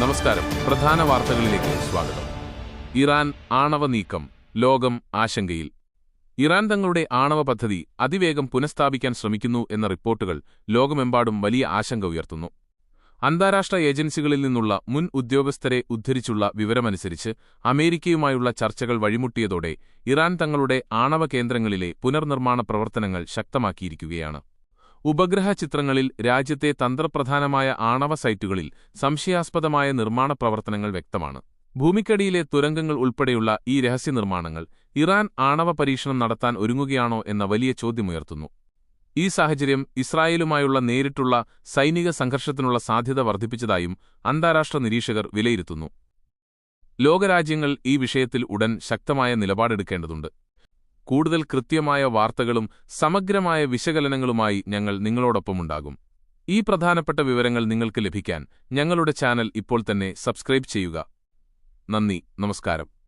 നമസ്കാരം. പ്രധാന വാർത്തകളിലേക്ക് സ്വാഗതം. ഇറാൻ ആണവ നീക്കം ലോകം ആശങ്കയിൽ. ഇറാൻ തങ്ങളുടെ ആണവ പദ്ധതി അതിവേഗം പുനഃസ്ഥാപിക്കാൻ ശ്രമിക്കുന്നു എന്ന റിപ്പോർട്ടുകൾ ലോകമെമ്പാടും വലിയ ആശങ്ക ഉയർത്തുന്നു. അന്താരാഷ്ട്ര ഏജൻസികളിൽ നിന്നുള്ള മുൻ ഉദ്യോഗസ്ഥരെ ഉദ്ധരിച്ചുള്ള വിവരമനുസരിച്ച് അമേരിക്കയുമായുള്ള ചർച്ചകൾ വഴിമുട്ടിയതോടെ ഇറാൻ തങ്ങളുടെ ആണവ കേന്ദ്രങ്ങളിലെ പുനർനിർമ്മാണ പ്രവർത്തനങ്ങൾ ശക്തമാക്കിയിരിക്കുകയാണ്. ഉപഗ്രഹ ചിത്രങ്ങളിൽ രാജ്യത്തെ തന്ത്രപ്രധാനമായ ആണവ സൈറ്റുകളിൽ സംശയാസ്പദമായ നിർമ്മാണ പ്രവർത്തനങ്ങൾ വ്യക്തമാണ്. ഭൂമിക്കടിയിലെ തുരങ്കങ്ങൾ ഉൾപ്പെടെയുള്ള ഈ രഹസ്യനിർമ്മാണങ്ങൾ ഇറാൻ ആണവ പരീക്ഷണം നടത്താൻ ഒരുങ്ങുകയാണോ എന്ന വലിയ ചോദ്യമുയർത്തുന്നു. ഈ സാഹചര്യം ഇസ്രായേലുമായുള്ള നേരിട്ടുള്ള സൈനിക സംഘർഷത്തിനുള്ള സാധ്യത വർദ്ധിപ്പിച്ചതായും അന്താരാഷ്ട്ര നിരീക്ഷകർ വിലയിരുത്തുന്നു. ലോകരാജ്യങ്ങൾ ഈ വിഷയത്തിൽ ഉടൻ ശക്തമായ നിലപാടെടുക്കേണ്ടതുണ്ട്. കൂടുതൽ കൃത്യമായ വാർത്തകളും സമഗ്രമായ വിശകലനങ്ങളുമായി ഞങ്ങൾ നിങ്ങളോടൊപ്പമുണ്ടാകും. ഈ പ്രധാനപ്പെട്ട വിവരങ്ങൾ നിങ്ങൾക്ക് ലഭിക്കാൻ ഞങ്ങളുടെ ചാനൽ ഇപ്പോൾ തന്നെ സബ്സ്ക്രൈബ് ചെയ്യുക. നന്ദി നമസ്കാരം.